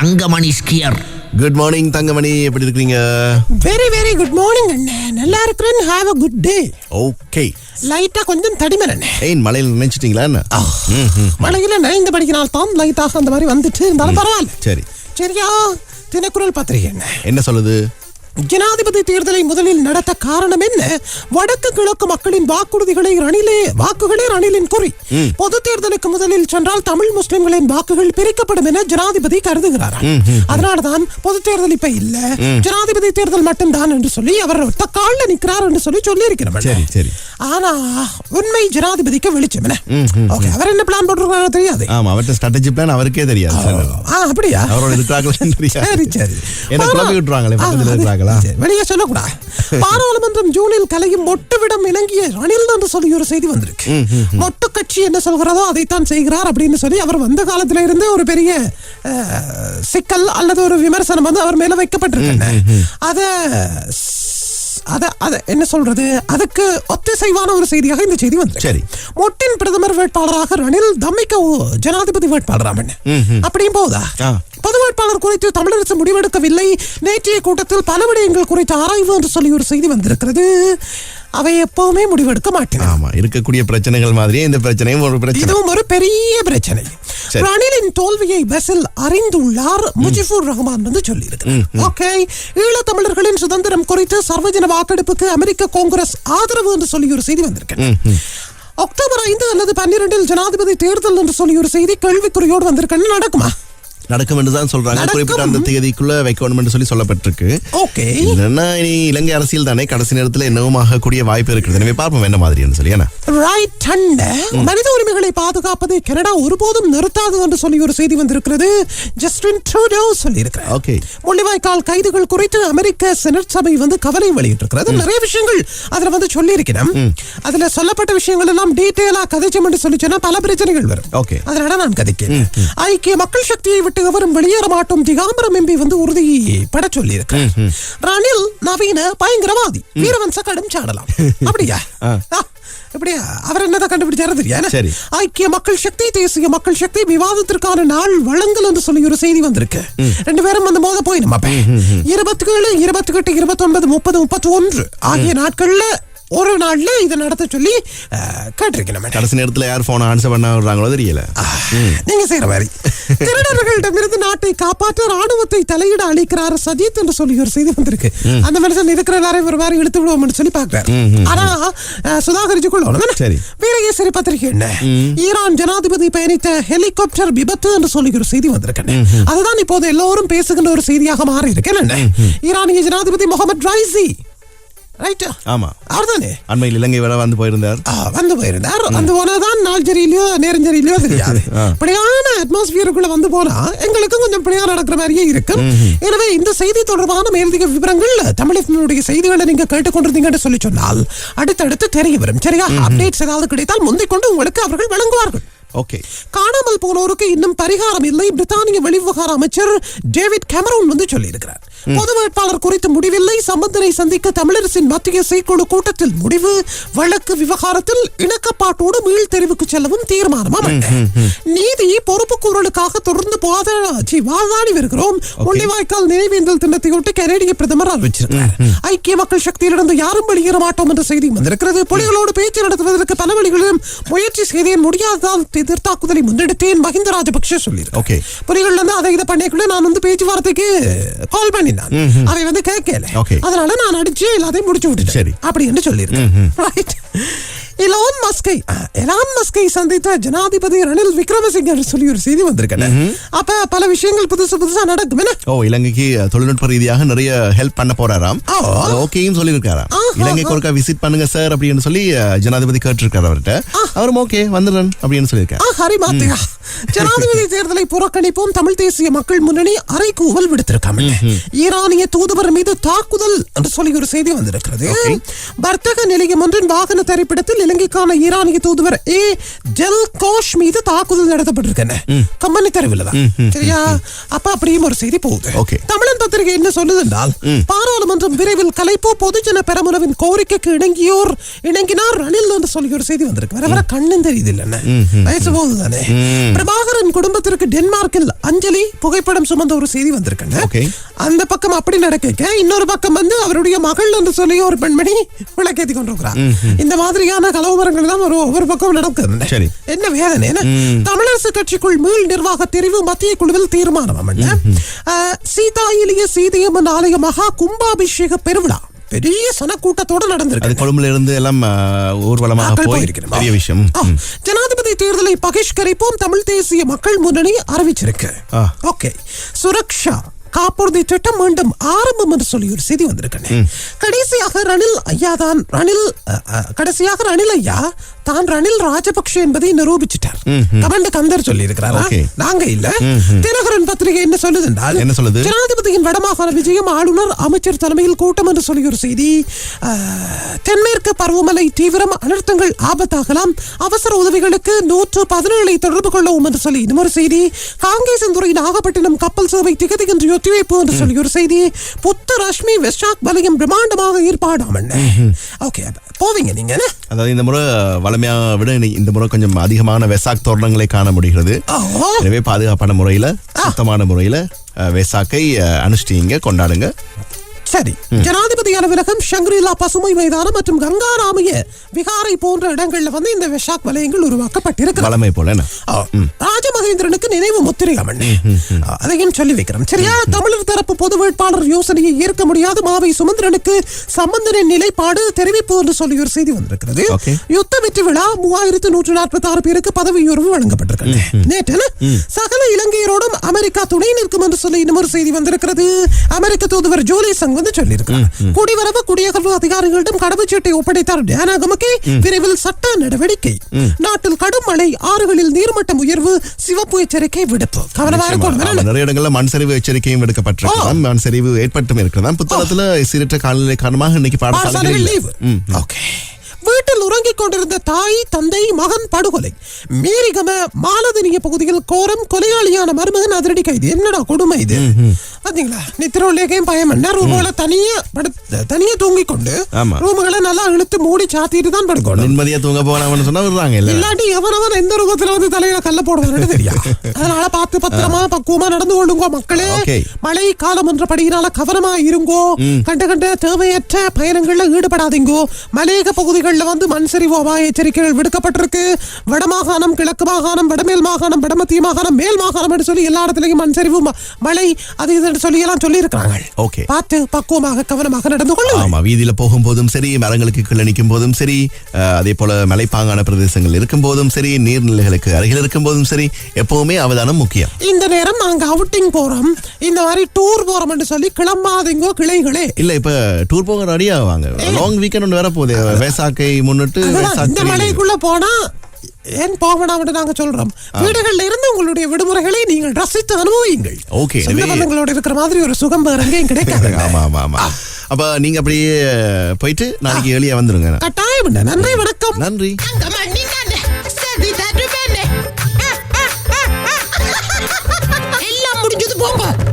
தங்கமணி ஸ்கியர் good morning Thangamani. எப்படி இருக்கீங்க வெரி வெரி குட் மார்னிங் அண்ணே. நல்லா இருக்கிறேன். Have a good day okay லைட்டா கொஞ்சம் தடிமன் அண்ணே. ஏன் மலையில் நினைச்சிட்டீங்களா என்ன? மழையில நனைந்து படிக்கினால் தான் லைட்டாக அந்த மாதிரி வந்துட்டு இருந்தாலும் பரவாயில்ல. சரி. சரியா? தினக்குரல் பத்திரிகை என்ன என்ன சொல்லுது? ஜனாதிபதி தேர்தலை முதலில் நடத்த காரணம் என்ன? வடக்கு கிழக்கு மக்களின் வாக்குறுதிகளை ரணிலே வாக்குகளே ரணிலின் குறி. பொது தேர்தலுக்கு முதலில் சென்றால் தமிழ் முஸ்லிம்களின் வாக்குகள் பிரிக்கப்படும் என ஜனாதிபதி கருதுகிறாராம் அதனாலதான் பொது தேர்தல் இப்ப இல்ல. ஜனாதிபதி தேர்தல் மட்டும்தான் என்று சொல்லி அவர் ஒத்த கால்ல நிக்கிறார் என்று சொல்லி சொல்லி சரி ஆனா உண்மை ஜனாதிபதிக்கு வெளிச்சம் என்ன? ஓகே அவர் என்ன பிளான் போட்டிருக்காங்க தெரியாது. ஆமா அவர்கிட்ட ஸ்ட்ராட்டஜி பிளான் அவருக்கே தெரியாது அப்படியா? அவரோட சரி சரி. சரி, வெளியே சொல்லக்கூடாது பாராளுமன்றம் ஜூனில் கலையும் மொட்டுவிடம் இணங்கிய ரணில் என்று சொல்லி ஒரு செய்தி வந்திருக்கு. மொட்டு கட்சி என்ன சொல்கிறதோ அதைத்தான் செய்கிறார் அப்படின்னு சொல்லி அவர் வந்த காலத்துல இருந்தே ஒரு பெரிய சிக்கல் அல்லது ஒரு விமர்சனம் வந்து அவர் மேல வைக்கப்பட்டிருக்கு அத அத அத என்ன சொல்றது? அதுக்கு ஒத்திசைவான ஒரு செய்தியாக இந்த செய்தி வந்து சரி. மொட்டின் பிரதமர் வேட்பாளராக ரணில் தம்மிக்க ஜனாதிபதி வேட்பாளராம் என்ன அப்படியும் போதா. பொது வேட்பாளர் குறித்து தமிழரசு முடிவெடுக்கவில்லை. நேற்றைய கூட்டத்தில் பல விடயங்கள் குறித்து ஆராய்வு என்று சொல்லி ஒரு செய்தி வந்திருக்கிறது. அவை எப்பவுமே முடிவெடுக்க மாட்டேன். ஆமா இருக்கக்கூடிய பிரச்சனைகள் மாதிரியே இந்த பிரச்சனையும் ஒரு பிரச்சனை. இதுவும் ஒரு பெரிய பிரச்சனை. ரணிலின் தோல்வியை பஸ்ஸில் அறிந்துள்ளார் முஜிபுர் ரஹ்மான் வந்து சொல்லியிருக்கிறார் ஓகே ஈழத்தமிழர்களின் சுதந்திரம் குறித்து சர்வஜன வாக்கெடுப்புக்கு அமெரிக்க காங்கிரஸ் ஆதரவு என்று சொல்லி ஒரு செய்தி வந்திருக்கு. அக்டோபர் ஐந்து அல்லது பன்னிரெண்டில் ஜனாதிபதி தேர்தல் என்று சொல்லி ஒரு செய்தி கேள்விக்குறியோடு வந்திருக்குன்னு நடக்குமா? நடக்கும் என்று தான் சொல்றாங்க. குறிப்பிட்ட அந்த தேதிக்குள்ள வைக்கணும் என்று சொல்லி சொல்லப்பட்டிருக்கு. ஓகே. இல்லைன்னா இனி இலங்கை அரசியல் தானே. கடைசி நேரத்தில் என்னவும் ஆகக்கூடிய வாய்ப்பு இருக்குது. எனவே பார்ப்போம் என்ன மாதிரின்னு சொல்லி ஏன்னா? ரைட் மனித உரிமைகளை பாதுகாப்பதை கனடா ஒருபோதும் நிறுத்தாது என்று சொல்லி ஒரு செய்தி வந்திருக்கிறது. ஜஸ்டின் ட்ரூடோ சொல்லியிருக்கிறார். ஓகே. முள்ளிவாய்க்கால் கைதுகள் குறித்து அமெரிக்க செனட் சபை வந்து கவலை வெளியிட்டிருக்கிறது. நிறைய விஷயங்கள் அதுல வந்து சொல்லியிருக்கிறோம் அதுல சொல்லப்பட்ட விஷயங்கள் எல்லாம் டீட்டெயிலா கதைச்சோம் என்று சொல்லி சொன்னா பல பிரச்சனைகள் வரும். ஓகே. அதனால நான் கதைக்கிறேன். ஐக்கிய மக்கள் சக்தியை விட்டு எவரும் வெளியேற மாட்டோம். திகாம்பரம் எம்பி வந்து உறுதிப்பட சொல்லி ரணில் நவீன பயங்கரவாதி. வீரவன்ச கடும் சாடலாம். அப்படியா? ஆ, அப்படியா? அவர் என்னதான் கண்டுபிடிச்சாரு தெரியாது சரி. ஐக்கிய மக்கள் சக்தி தேசிய மக்கள் சக்தி விவாதத்திற்கான நாள் வழங்கல் என்று சொல்லி ஒரு செய்தி வந்திருக்கு. ரெண்டு பேரும் வந்து மோத போயிடும் அப்ப. இருபத்தி ஏழு இருபத்தி எட்டு இருபத்தி ஒன்பது முப்பது முப்பத்தி ஒன்று ஆகிய நாட்கள்ல ஒரு நாள்ல இதை நடத்த சொல்லி கேட்டிருக்கேன் கடைசி நேரத்தில் யார் போன ஆன்சர் பண்ண விடுறாங்களோ தெரியல. நீங்க செய்யற மாதிரி. திருடர்களிடமிருந்து நாட்டை காப்பாற்ற ராணுவத்தை தலையிட அளிக்கிறார் சஜித் என்று சொல்லி ஒரு செய்தி வந்திருக்கு. அந்த மனுஷன் இருக்கிற எல்லாரையும் ஒரு மாதிரி இழுத்து விடுவோம்னு சொல்லி பாக்குறாரு ஆனா சுதாகரிச்சு கொள்ளணும். சரி. வீரகேசரி பத்திரிகை என்ன? ஈரான் ஜனாதிபதி பயணித்த ஹெலிகாப்டர் விபத்து என்று சொல்லி ஒரு செய்தி வந்திருக்கு. அதுதான் இப்போது எல்லோரும் பேசுகின்ற ஒரு செய்தியாக மாறி இருக்கு என்ன ஈரானிய ஜனாதிபதி முகமது ரைசி. ரைட்டா ஆமா. அவர்தானே? அண்மையில் இலங்கை வர வந்து போயிருந்தார். வந்து போயிருந்தார். வந்து போனதான் நாள் சரியிலையோ நேரம் சரியிலையோ தெரியாது. இப்படியான அட்மாஸ்பியருக்குள்ள வந்து போனா எங்களுக்கும் கொஞ்சம் இப்படியா நடக்கிற மாதிரியே இருக்கும். எனவே இந்த செய்தி தொடர்பான மேலதிக விவரங்கள் தமிழகத்தினுடைய செய்திகளை நீங்க கேட்டுக்கொண்டிருந்தீங்கன்னு சொல்லி சொன்னால் அடுத்தடுத்து தெரிய வரும். சரியா? அப்டேட்ஸ் ஏதாவது கிடைத்தால் முந்திக் கொண்டு உங்களுக்கு அவர்கள் வழங்குவார்கள். ஓகே காணாமல் போனோருக்கு இன்னும் பரிகாரம் இல்லை. பிரித்தானிய வெளிவிவகார அமைச்சர் டேவிட் கேமரூன் வந்து சொல்லியிருக்கிறார். பொது வேட்பாளர் குறித்து முடிவில்லை. சம்பந்தனை சந்திக்க தமிழரசின் மத்திய செயற்குழு கூட்டத்தில் முடிவு. வழக்கு விவகாரத்தில் இணக்கப்பாட்டோடு மீள் தெரிவுக்கு செல்லவும் தீர்மானமா நீதி பொறுப்பு கூறலுக்காக தொடர்ந்து போதாடி வாதாடி வருகிறோம். முள்ளிவாய்க்கால் நினைவேந்தல் தினத்தையொட்டி கனேடிய பிரதமர் அறிவிச்சிருக்கிறார். ஐக்கிய மக்கள் சக்தியிலிருந்து யாரும் வெளியேற மாட்டோம் என்ற செய்தி வந்திருக்கிறது. புலிகளோடு பேச்சு நடத்துவதற்கு பல வழிகளிலும் முயற்சி செய்தேன். முடியாததால் எதிர்த்தாக்குதலை முன்னெடுத்தேன் மஹிந்த ராஜபக்ஷ சொல்லியிருக்கார் Okay. புலிகள் வந்து அதை இதை பண்ணிக்குள்ள நான் வந்து பேச்சுவார்த்தைக்கு கால் பண்ணினான் அதை வந்து கேட்கல. அதனால நான் அடிச்சு எல்லாத்தையும் முடிச்சு விட்டுட்டேன் சரி. அப்படி என்று சொல்லியிருக்கேன். எலான் மஸ்கை எலான் மஸ்கை சந்தித்த ஜனாதிபதி ரணில் விக்ரமசிங்க சொல்லி ஒரு செய்தி வந்திருக்கேன் அப்ப பல விஷயங்கள் புதுசு புதுசா நடக்கும். ஓ இலங்கைக்கு தொழில்நுட்ப ரீதியாக நிறைய ஹெல்ப் பண்ண போறாராம். ஓகேயும் சொல்லியிருக்காராம். இலங்கைக்கு ஒருக்கா விசிட் பண்ணுங்க சார் அப்படின்னு சொல்லி ஜனாதிபதி கேட்டிருக்காரு அவர்கிட்ட. அவரும் ஓகே வந்துடுறேன் அப்படின்னு சொல்லியிருக்காரு. ஹரி மாத்தையா. ஜனாதிபதி தேர்தலை புறக்கணிப்போம் தமிழ் தேசிய மக்கள் முன்னணி அறைகூவல் விடுத்திருக்காங்க ஈரானிய தூதுவர் மீது தாக்குதல் என்று சொல்லி ஒரு செய்தி வந்திருக்கிறது. வர்த்தக நிலையம் ஒன்றின் வாகன திரைப்படத்தில் இலங்கைக்கான ஈரானிய தூதுவர் ஏ. ஜெல் கோஷ் மீது தாக்குதல் நடத்தப்பட்டிருக்கேன் கம்பெனி தெருவில் தான். சரியா? அப்ப அப்படியும் ஒரு செய்தி போகுது. தமிழன் பத்திரிகை என்ன சொல்லுது என்றால் பாராளுமன்றம் விரைவில் கலைப்பு பொதுஜன பெரமுனவின் கோரிக்கைக்கு இணங்கியோர் இணங்கினார் ரணில் என்று சொல்லி ஒரு செய்தி வந்திருக்கு. வர வர கண்ணும் தெரியுது இல்ல வயசு போகுதுதானே. பிரபாகரன் குடும்பத்திற்கு டென்மார்க்கில் அஞ்சலி புகைப்படம் சுமந்த ஒரு செய்தி வந்திருக்குங்க Okay. அந்த பக்கம் அப்படி நடக்க இன்னொரு பக்கம் வந்து அவருடைய மகள் என்று சொல்லி ஒரு பெண்மணி விளக்கேத்தி கொண்டிருக்கிறார். இந்த மாதிரியான கலவரங்கள் தான் ஒரு ஒவ்வொரு பக்கம் நடக்குது. என்ன வேதனை? தமிழரசு கட்சிக்குள் மீள் நிர்வாக தெரிவு மத்திய குழுவில் தீர்மானம் சீதாயிலிய சீதையம்மன் ஆலய மகா கும்பாபிஷேக பெருவிழா. பெரிய சனக்கூட்டத்தோட நடந்திருக்கு. கொழும்புல இருந்து எல்லாம் ஊர்வலமாக. பெரிய விஷயம். ஜனாதிபதி தேர்தலை பகிஷ்கரிப்போம் தமிழ் தேசிய மக்கள் முன்னணி அறிவிச்சிருக்கு. ஓகே. சுரக்ஷா காப்புறுதி திட்டம் மீண்டும் ஆரம்பம் என்று சொல்லி ஒரு செய்தி வந்திருக்கேன் கடைசியாக ரணில் ஐயா தான் ரணில் கடைசியாக ரணில் ஐயா தான் ரணில் ராஜபக்ஷ என்பதை நிரூபிச்சிட்டார். கமெண்ட் கந்தர் சொல்லி இருக்கிறாரா. நாங்க இல்ல. தினகரன் பத்திரிகை என்ன சொல்லுது என்றால் என்ன சொல்லுது? ஜனாதிபதியின் வடமாகாண விஜயம் ஆளுநர் அமைச்சர் தலைமையில் கூட்டம் என்று சொல்லி ஒரு செய்தி. தென்மேற்கு பருவமழை தீவிரம் அனர்த்தங்கள் ஆபத்தாகலாம் அவசர உதவிகளுக்கு நூற்று பதினேழை தொடர்பு கொள்ளவும் என்று சொல்லி இன்னொரு செய்தி. காங்கேசந்துறை நாகப்பட்டினம் கப்பல் சேவை திகதியின்றி ஒத்திவைப்பு என்று சொல்லி ஒரு செய்தி. புத்த ரஷ்மி வெஸ்டாக் வலயம் பிரம்மாண்டமாக ஏற்பாடாம் ஓகே போவீங்க நீங்க? அதாவது இந்த முறை வளமையா விட இந்த முறை கொஞ்சம் அதிகமான வெசாக் தோரணங்களை காண முடிகிறது. எனவே பாதுகாப்பான முறையில சுத்தமான முறையில வெசாக்கை அனுஷ்டிங்க கொண்டாடுங்க. சரி. ஜனாதிபதி அலுவலகம் ஷங்கிரிலா பசுமை மைதானம் மற்றும் கங்காராமய விகாரை போன்ற இடங்கள்ல வந்து இந்த விஷாக் வலயங்கள் உருவாக்கப்பட்டிருக்கு வளமை போல ராஜமகேந்திரனுக்கு நினைவு முத்திரை அமன் அதையும் சொல்லி வைக்கிறோம். சரியா? தமிழர் தரப்பு பொது வேட்பாளர் யோசனையை ஏற்க முடியாது. மாவை சுமந்திரனுக்கு சம்பந்தனின் நிலைப்பாடு தெரிவிப்பு என்று சொல்லி ஒரு செய்தி வந்திருக்கிறது. யுத்த வெற்றி விழா மூவாயிரத்து நூற்று நாற்பத்தி ஆறு பேருக்கு பதவி உயர்வு வழங்கப்பட்டிருக்கிறது. நேற்று சகல இலங்கையரோடும் அமெரிக்கா துணை நிற்கும் என்று சொல்லி இன்னும் ஒரு செய்தி வந்திருக்கிறது. அமெரிக்க தூதுவர் ஜோலி சங் வந்து சொல்லியிருக்கிறார் குடிவரவு குடியகல்வு அதிகாரிகளிடம் கடவுச்சீட்டை ஒப்படைத்தார் டேனா கமக்கே விரைவில் சட்ட நடவடிக்கை. நாட்டில் கடும் மழை ஆறுகளில் நீர்மட்டம் உயர்வு சிவப்பு எச்சரிக்கை விடுப்பு. கவனமா இருக்கணும் ஆமா, நிறைய இடங்கள்ல மண் சரிவு எச்சரிக்கையும் விடுக்கப்பட்டிருக்கலாம். மண் சரிவு ஏற்பட்டும் இருக்கிறதாம் புத்தகத்துல சீரற்ற காலநிலை காரணமாக இன்னைக்கு பாடசாலைகள். லீவு. ஓகே வீட்டில் உறங்கிக் கொண்டிருந்த தாய் தந்தை மகன் படுகொலை. மீரிகம மாலதினிய பகுதியில் கோரம் கொலையாளியான மருமகன் அதிரடி கைது. என்னடா கொடுமை இது? பாத்தீங்களா? நித்திரோலேகையும் பயம். என்ன ரூமுகளை தனியா படுத்து தனியா தூங்கிக் கொண்டு. ரூமுகளை நல்லா இழுத்து மூடி சாத்திட்டு தான் படுக்கணும். நிம்மதியா தூங்க போனவன்னு சொன்னா விடுறாங்க இல்ல இல்லாட்டி எவனவன் எந்த ரூபத்துல வந்து தலையில கல்ல போடுவான்னு தெரியும் அதனால பார்த்து பத்திரமா பக்குவமா நடந்து கொள்ளுங்கோ மக்களே. மழை காலம் என்றபடியினால கவனமா இருங்கோ. கண்ட கண்ட தேவையற்ற பயணங்கள்ல ஈடுபடாதீங்கோ. மலையக பகுதிகளில் வந்து மண் சரிவு அபாய எச்சரிக்கைகள் விடுக்கப்பட்டிருக்கு. வடமாகாணம் கிழக்கு மாகாணம் வடமேல் மாகாணம் வடமத்திய மாகாணம் மேல் மாகாணம் என்று சொல்லி எல்லா இடத்துலயும் மண் சரிவு மழை அது இதுன்னு சொல்லி எல்லாம் சொல்லி இருக்கிறாங்க Okay. பார்த்து பக்குவமாக கவனமாக நடந்து கொள்ளுங்க ஆமா வீதியில போகும்போதும் சரி மரங்களுக்கு கீழே நிற்கும் போதும் சரி அதே போல மலைப்பாங்கான பிரதேசங்கள் இருக்கும் போதும் சரி நீர்நிலைகளுக்கு அருகில் இருக்கும் போதும் சரி எப்பவுமே அவதானம் முக்கியம். இந்த நேரம் நாங்க அவுட்டிங் போறோம். இந்த மாதிரி டூர் போறோம்னு சொல்லி கிளம்பாதீங்கோ கிளைகளே. இல்ல இப்ப டூர் போக ரெடி ஆவாங்க. லாங் வீக்கெண்ட் ஒன்று வர போகுது வேசாக்கை முன்னிட்டு இந்த. மலைக்குள்ள போனா ஏன் போகணாம்னு நாங்க சொல்றோம். வீடுகள்ல இருந்து உங்களுடைய விடுமுறைகளை நீங்கள் ரசித்து அனுபவியுங்கள். Okay, சொந்த இருக்கிற மாதிரி ஒரு சுகம் வேற எங்கேயும் கிடைக்காது. ஆமா ஆமா ஆமா. அப்ப நீங்க அப்படியே போயிட்டு நாளைக்கு எளியா வந்துருங்க. கட்டாயம். நன்றி வணக்கம். நன்றி. எல்லாம் முடிஞ்சது போங்க.